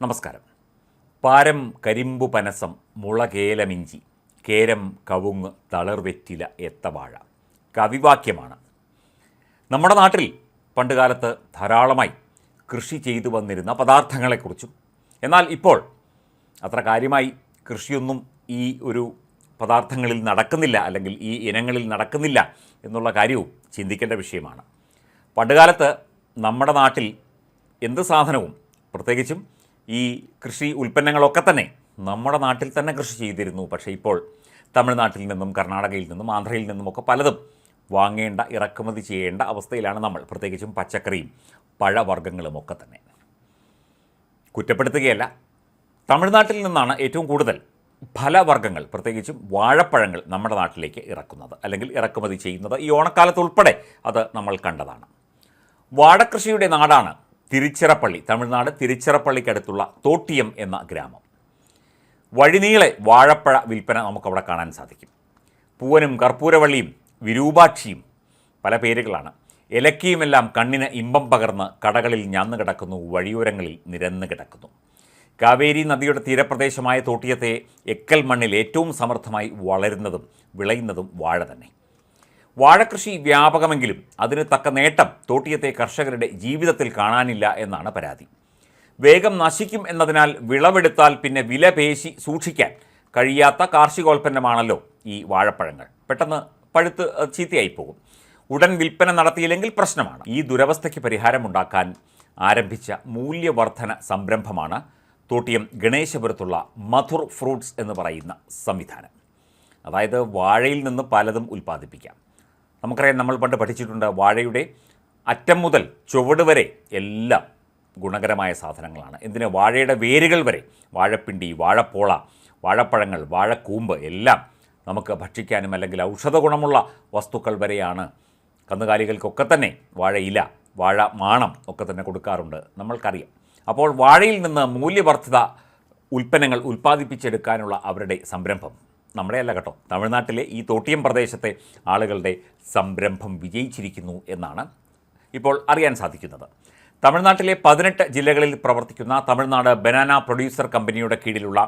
നമസ്കാരം. പാരം കരിമ്പു പനസം മുളകേലമിഞ്ചി കേരം കവുങ്ങ് തളർവെറ്റില എത്തവാഴ കവിവാക്യമാണ്. നമ്മുടെ നാട്ടിൽ പണ്ടുകാലത്ത് ധാരാളമായി കൃഷി ചെയ്തു വന്നിരുന്ന പദാർത്ഥങ്ങളെക്കുറിച്ചും എന്നാൽ ഇപ്പോൾ അത്ര കാര്യമായി കൃഷിയൊന്നും ഈ ഒരു പദാർത്ഥങ്ങളിൽ നടക്കുന്നില്ല അല്ലെങ്കിൽ ഈ ഇനങ്ങളിൽ നടക്കുന്നില്ല എന്നുള്ള കാര്യവും ചിന്തിക്കേണ്ട വിഷയമാണ്. പണ്ടുകാലത്ത് നമ്മുടെ നാട്ടിൽ എന്ത് സാധനവും പ്രത്യേകിച്ചും ഈ കൃഷി ഉൽപ്പന്നങ്ങളൊക്കെ തന്നെ നമ്മുടെ നാട്ടിൽ തന്നെ കൃഷി ചെയ്തിരുന്നു. പക്ഷേ ഇപ്പോൾ തമിഴ്നാട്ടിൽ നിന്നും കർണാടകയിൽ നിന്നും ആന്ധ്രയിൽ നിന്നുമൊക്കെ പലതും വാങ്ങേണ്ട ഇറക്കുമതി ചെയ്യേണ്ട അവസ്ഥയിലാണ് നമ്മൾ. പ്രത്യേകിച്ചും പച്ചക്കറിയും പഴവർഗങ്ങളും ഒക്കെ തന്നെ. കുറ്റപ്പെടുത്തുകയല്ല. തമിഴ്നാട്ടിൽ നിന്നാണ് ഏറ്റവും കൂടുതൽ ഫലവർഗങ്ങൾ പ്രത്യേകിച്ചും വാഴപ്പഴങ്ങൾ നമ്മുടെ നാട്ടിലേക്ക് ഇറക്കുന്നത്. അല്ലെങ്കിൽ ഇറക്കുമതി ചെയ്യുന്നത് ഈ ഓണക്കാലത്ത് ഉൾപ്പെടെ അത് നമ്മൾ കണ്ടതാണ്. വാഴക്കൃഷിയുടെ നാടാണ് തിരുച്ചിറപ്പള്ളി തമിഴ്നാട് തിരുച്ചിറപ്പള്ളിക്കടുത്തുള്ള തോട്ടിയം എന്ന ഗ്രാമം. വഴിനീളെ വാഴപ്പഴ വിൽപ്പന നമുക്കവിടെ കാണാൻ സാധിക്കും. പൂവനും കർപ്പൂരവള്ളിയും വിരൂപാക്ഷിയും പല പേരുകളാണ്. ഇലക്കിയുമെല്ലാം കണ്ണിന് ഇമ്പം പകർന്ന് കടകളിൽ ഞാന്ന് കിടക്കുന്നു വഴിയോരങ്ങളിൽ നിരന്ന് കിടക്കുന്നു. കാവേരി നദിയുടെ തീരപ്രദേശമായ തോട്ടിയത്തെ എക്കൽ മണ്ണിൽ ഏറ്റവും സമർത്ഥമായി വളരുന്നതും വിളയുന്നതും വാഴ തന്നെ. വാഴകൃഷി വ്യാപകമെങ്കിലും അതിന് തക്ക നേട്ടം തോട്ടിയത്തെ കർഷകരുടെ ജീവിതത്തിൽ കാണാനില്ല എന്നാണ് പരാതി. വേഗം നശിക്കും എന്നതിനാൽ വിളവെടുത്താൽ പിന്നെ വില പേശി സൂക്ഷിക്കാൻ കഴിയാത്ത കാർഷികോൽപ്പന്നമാണല്ലോ ഈ വാഴപ്പഴങ്ങൾ. പെട്ടെന്ന് പഴുത്ത് ചീത്തയായി പോകും. ഉടൻ വിൽപ്പന നടത്തിയില്ലെങ്കിൽ പ്രശ്നമാണ്. ഈ ദുരവസ്ഥയ്ക്ക് പരിഹാരമുണ്ടാക്കാൻ ആരംഭിച്ച മൂല്യവർധന സംരംഭമാണ് തോട്ടിയം ഗണേശപുരത്തുള്ള മധുർ ഫ്രൂട്ട്സ് എന്ന് പറയുന്ന സംവിധാനം. അതായത് വാഴയിൽ നിന്ന് പലതും ഉൽപ്പാദിപ്പിക്കാം. നമുക്കറിയാം നമ്മൾ പണ്ട് പഠിച്ചിട്ടുണ്ട് വാഴയുടെ അറ്റം മുതൽ ചുവട് വരെ എല്ലാം ഗുണകരമായ സാധനങ്ങളാണ്. എന്തിന്? വാഴയുടെ വേരുകൾ വരെ. വാഴപ്പിണ്ടി വാഴപ്പോള വാഴപ്പഴങ്ങൾ വാഴക്കൂമ്പ് എല്ലാം നമുക്ക് ഭക്ഷിക്കാനും അല്ലെങ്കിൽ ഔഷധ ഗുണമുള്ള വസ്തുക്കൾ വരെയാണ്. കന്നുകാലികൾക്കൊക്കെ തന്നെ വാഴയില വാഴ മാണം ഒക്കെ തന്നെ കൊടുക്കാറുണ്ട്. നമ്മൾക്കറിയാം. അപ്പോൾ വാഴയിൽ നിന്ന് മൂല്യവർദ്ധിത ഉൽപ്പന്നങ്ങൾ ഉൽപ്പാദിപ്പിച്ചെടുക്കാനുള്ള അവരുടെ സംരംഭം. നമ്മുടെ അല്ല കേട്ടോ. തമിഴ്നാട്ടിലെ ഈ തോട്ടിയം പ്രദേശത്തെ ആളുകളുടെ സംരംഭം വിജയിച്ചിരിക്കുന്നു എന്നാണ് ഇപ്പോൾ അറിയാൻ സാധിക്കുന്നത്. തമിഴ്നാട്ടിലെ പതിനെട്ട് ജില്ലകളിൽ പ്രവർത്തിക്കുന്ന തമിഴ്നാട് ബനാന പ്രൊഡ്യൂസർ കമ്പനിയുടെ കീഴിലുള്ള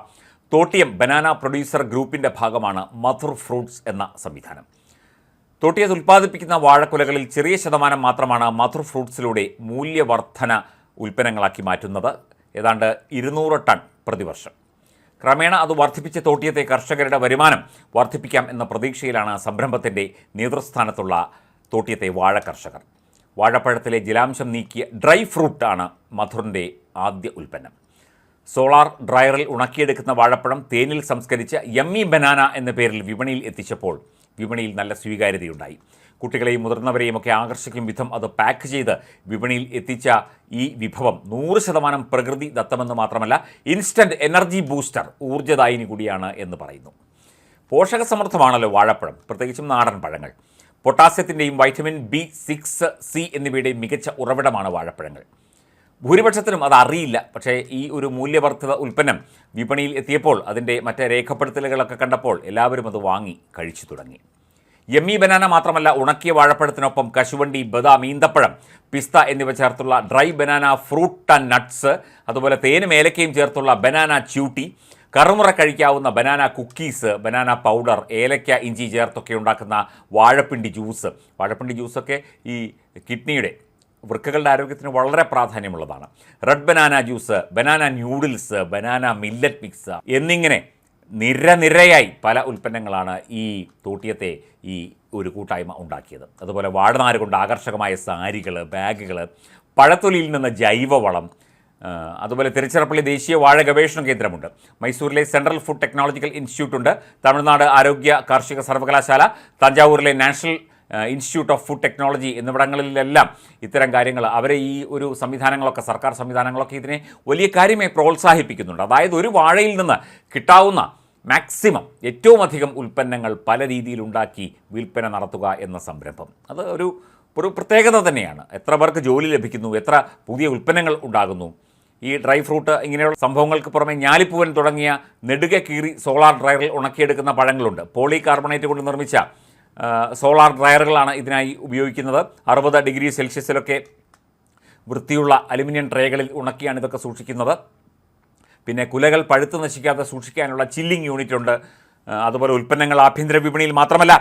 തോട്ടിയം ബനാന പ്രൊഡ്യൂസർ ഗ്രൂപ്പിന്റെ ഭാഗമാണ് മധുർ ഫ്രൂട്ട്സ് എന്ന സംവിധാനം. തോട്ടിയത് ഉൽപ്പാദിപ്പിക്കുന്ന വാഴക്കുലകളിൽ ചെറിയ ശതമാനം മാത്രമാണ് മധുർ ഫ്രൂട്ട്സിലൂടെ മൂല്യവർധന ഉൽപ്പന്നങ്ങളാക്കി മാറ്റുന്നത്. ഏതാണ്ട് ഇരുന്നൂറ് ടൺ പ്രതിവർഷം. ക്രമേണ അത് വർദ്ധിപ്പിച്ച് തോട്ടിയത്തെ കർഷകരുടെ വരുമാനം വർദ്ധിപ്പിക്കാം എന്ന പ്രതീക്ഷയിലാണ് സംരംഭത്തിന്റെ നേതൃസ്ഥാനത്തുള്ള തോട്ടിയത്തെ വാഴ കർഷകർ. വാഴപ്പഴത്തിലെ ജലാംശം നീക്കിയ ഡ്രൈ ഫ്രൂട്ടാണ് മധുറിന്റെ ആദ്യ ഉൽപ്പന്നം. സോളാർ ഡ്രയറിൽ ഉണക്കിയെടുക്കുന്ന വാഴപ്പഴം തേനിൽ സംസ്കരിച്ച യമ്മി ബനാന എന്ന പേരിൽ വിപണിയിൽ എത്തിച്ചപ്പോൾ വിപണിയിൽ നല്ല സ്വീകാര്യതയുണ്ടായി. കുട്ടികളെയും മുതിർന്നവരെയും ഒക്കെ ആകർഷിക്കും വിധം അത് പാക്ക് ചെയ്ത് വിപണിയിൽ എത്തിച്ച ഈ വിഭവം നൂറ് ശതമാനം പ്രകൃതി ദത്തമെന്ന് മാത്രമല്ല ഇൻസ്റ്റന്റ് എനർജി ബൂസ്റ്റർ ഊർജദായിനി കൂടിയാണ് എന്ന് പറയുന്നു. പോഷകസമൃദ്ധമാണല്ലോ വാഴപ്പഴം പ്രത്യേകിച്ചും നാടൻ പഴങ്ങൾ. പൊട്ടാസ്യത്തിന്റെയും വൈറ്റമിൻ ബി സിക്സ് സി എന്നിവയുടെയും മികച്ച ഉറവിടമാണ് വാഴപ്പഴങ്ങൾ. ഭൂരിപക്ഷത്തിനും അത് അറിയില്ല. പക്ഷേ ഈ ഒരു മൂല്യവർദ്ധിത ഉൽപ്പന്നം വിപണിയിൽ എത്തിയപ്പോൾ അതിന്റെ മറ്റേ രേഖപ്പെടുത്തലുകളൊക്കെ കണ്ടപ്പോൾ എല്ലാവരും അത് വാങ്ങി കഴിച്ചു തുടങ്ങി. യമ്മി ബനാന മാത്രമല്ല ഉണക്കിയ വാഴപ്പഴത്തിനൊപ്പം കശുവണ്ടി ബദാം ഈന്തപ്പഴം പിസ്ത എന്നിവ ചേർത്തുള്ള dry banana fruit and nuts അതുപോലെ തേനും ഏലക്കയും ചേർത്തുള്ള ബനാന ച്യൂട്ടി കറുമുറ കഴിക്കാവുന്ന ബനാന കുക്കീസ് ബനാന പൗഡർ ഏലക്ക ഇഞ്ചി ചേർത്തൊക്കെ ഉണ്ടാക്കുന്ന വാഴപ്പിണ്ടി ജ്യൂസ്. വാഴപ്പിണ്ടി ജ്യൂസൊക്കെ ഈ കിഡ്നിയുടെ വൃക്കകളുടെ ആരോഗ്യത്തിന് വളരെ പ്രാധാന്യമുള്ളതാണ്. Red banana juice banana noodles banana millet mix എന്നിങ്ങനെ നിരനിരയായി പല ഉൽപ്പന്നങ്ങളാണ് ഈ തോട്ടിയത്തെ ഈ ഒരു കൂട്ടായ്മ ഉണ്ടാക്കിയത്. അതുപോലെ വാഴനാര് കൊണ്ട് ആകർഷകമായ സാരികൾ ബാഗുകൾ പഴത്തൊലിയിൽ നിന്ന് ജൈവവളം അതുപോലെ തിരുച്ചിറപ്പള്ളി ദേശീയ വാഴ ഗവേഷണ കേന്ദ്രമുണ്ട്. മൈസൂരിലെ സെൻട്രൽ ഫുഡ് ടെക്നോളജിക്കൽ ഇൻസ്റ്റിറ്റ്യൂട്ടുണ്ട് തമിഴ്നാട് ആരോഗ്യ കാർഷിക സർവകലാശാല തഞ്ചാവൂരിലെ national institute of food technology എന്നിവിടങ്ങളിലെല്ലാം ഇത്തരം കാര്യങ്ങൾ അവരെ ഈ ഒരു സംവിധാനങ്ങളൊക്കെ സർക്കാർ സംവിധാനങ്ങളൊക്കെ ഇതിനെ വലിയ കാര്യമായി പ്രോത്സാഹിപ്പിക്കുന്നുണ്ട്. അതായത് ഒരു വാഴയിൽ നിന്ന് കിട്ടാവുന്ന മാക്സിമം ഏറ്റവും അധികം ഉൽപ്പന്നങ്ങൾ പല രീതിയിലുണ്ടാക്കി വിൽപ്പന നടത്തുക എന്ന സംരംഭം. അത് ഒരു ഒരു പ്രത്യേകത തന്നെയാണ്. എത്ര പേർക്ക് ജോലി ലഭിക്കുന്നു എത്ര പുതിയ ഉൽപ്പന്നങ്ങൾ ഉണ്ടാകുന്നു. ഈ ഡ്രൈ ഫ്രൂട്ട് ഇങ്ങനെയുള്ള സംഭവങ്ങൾക്ക് പുറമെ ഞാലിപ്പൂവൻ തുടങ്ങിയ നെടുക കീറി സോളാർ ഡ്രയറിൽ ഉണക്കിയെടുക്കുന്ന പഴങ്ങളുണ്ട്. പോളി കാർബണേറ്റ് കൊണ്ട് നിർമ്മിച്ച സോളാർ ഡ്രയറുകളാണ് ഇതിനായി ഉപയോഗിക്കുന്നത്. അറുപത് ഡിഗ്രി സെൽഷ്യസിലൊക്കെ വൃത്തിയുള്ള അലുമിനിയം ട്രേകളിൽ ഉണക്കിയാണ് ഇതൊക്കെ സൂക്ഷിക്കുന്നത്. പിന്നെ കുലകൾ പഴുത്ത് നശിക്കാതെ സൂക്ഷിക്കാനുള്ള ചില്ലിംഗ് യൂണിറ്റ് ഉണ്ട്. അതുപോലെ ഉൽപ്പന്നങ്ങൾ ആഭ്യന്തര വിപണിയിൽ മാത്രമല്ല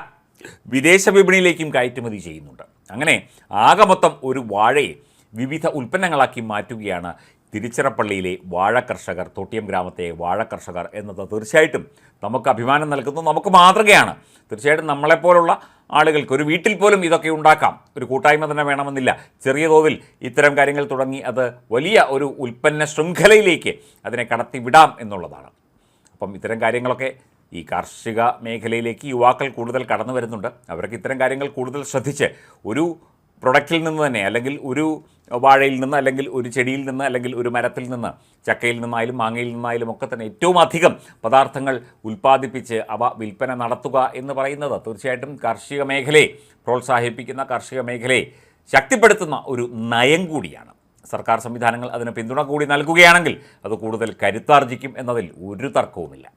വിദേശ വിപണിയിലേക്കും കയറ്റുമതി ചെയ്യുന്നുണ്ട്. അങ്ങനെ ആകെ മൊത്തം ഒരു വാഴയെ വിവിധ ഉൽപ്പന്നങ്ങളാക്കി മാറ്റുകയാണ് തിരുച്ചിറപ്പള്ളിയിലെ വാഴ കർഷകർ തോട്ടിയം ഗ്രാമത്തെ വാഴ കർഷകർ എന്നത് തീർച്ചയായിട്ടും നമുക്ക് അഭിമാനം നൽകുന്നു. നമുക്ക് മാതൃകയാണ്. തീർച്ചയായിട്ടും നമ്മളെപ്പോലുള്ള ആളുകൾക്ക് ഒരു വീട്ടിൽ പോലും ഇതൊക്കെ ഉണ്ടാക്കാം. ഒരു കൂട്ടായ്മ തന്നെ വേണമെന്നില്ല. ചെറിയ തോതിൽ ഇത്തരം കാര്യങ്ങൾ തുടങ്ങി അത് വലിയ ഒരു ഉൽപ്പന്ന ശൃംഖലയിലേക്ക് അതിനെ കടത്തിവിടാം എന്നുള്ളതാണ്. അപ്പം ഇത്തരം കാര്യങ്ങളൊക്കെ ഈ കാർഷിക മേഖലയിലേക്ക് യുവാക്കൾ കൂടുതൽ കടന്നു വരുന്നുണ്ട്. അവർക്ക് ഇത്തരം കാര്യങ്ങൾ കൂടുതൽ ശ്രദ്ധിച്ച് ഒരു പ്രൊഡക്റ്റിൽ നിന്ന് തന്നെ അല്ലെങ്കിൽ ഒരു വാഴയിൽ നിന്ന് അല്ലെങ്കിൽ ഒരു ചെടിയിൽ നിന്ന് അല്ലെങ്കിൽ ഒരു മരത്തിൽ നിന്ന് ചക്കയിൽ നിന്നായാലും മാങ്ങയിൽ നിന്നായാലും ഒക്കെ തന്നെ ഏറ്റവും അധികം പദാർത്ഥങ്ങൾ ഉൽപ്പാദിപ്പിച്ച് അവ വിൽപ്പന നടത്തുക എന്ന് പറയുന്നത് തീർച്ചയായിട്ടും കാർഷിക മേഖലയെ പ്രോത്സാഹിപ്പിക്കുന്ന കാർഷിക മേഖലയെ ശക്തിപ്പെടുത്തുന്ന ഒരു നയം കൂടിയാണ്. സർക്കാർ സംവിധാനങ്ങൾ അതിന് പിന്തുണ കൂടി നൽകുകയാണെങ്കിൽ അത് കൂടുതൽ കരുത്താർജിക്കും എന്നതിൽ ഒരു തർക്കവുമില്ല.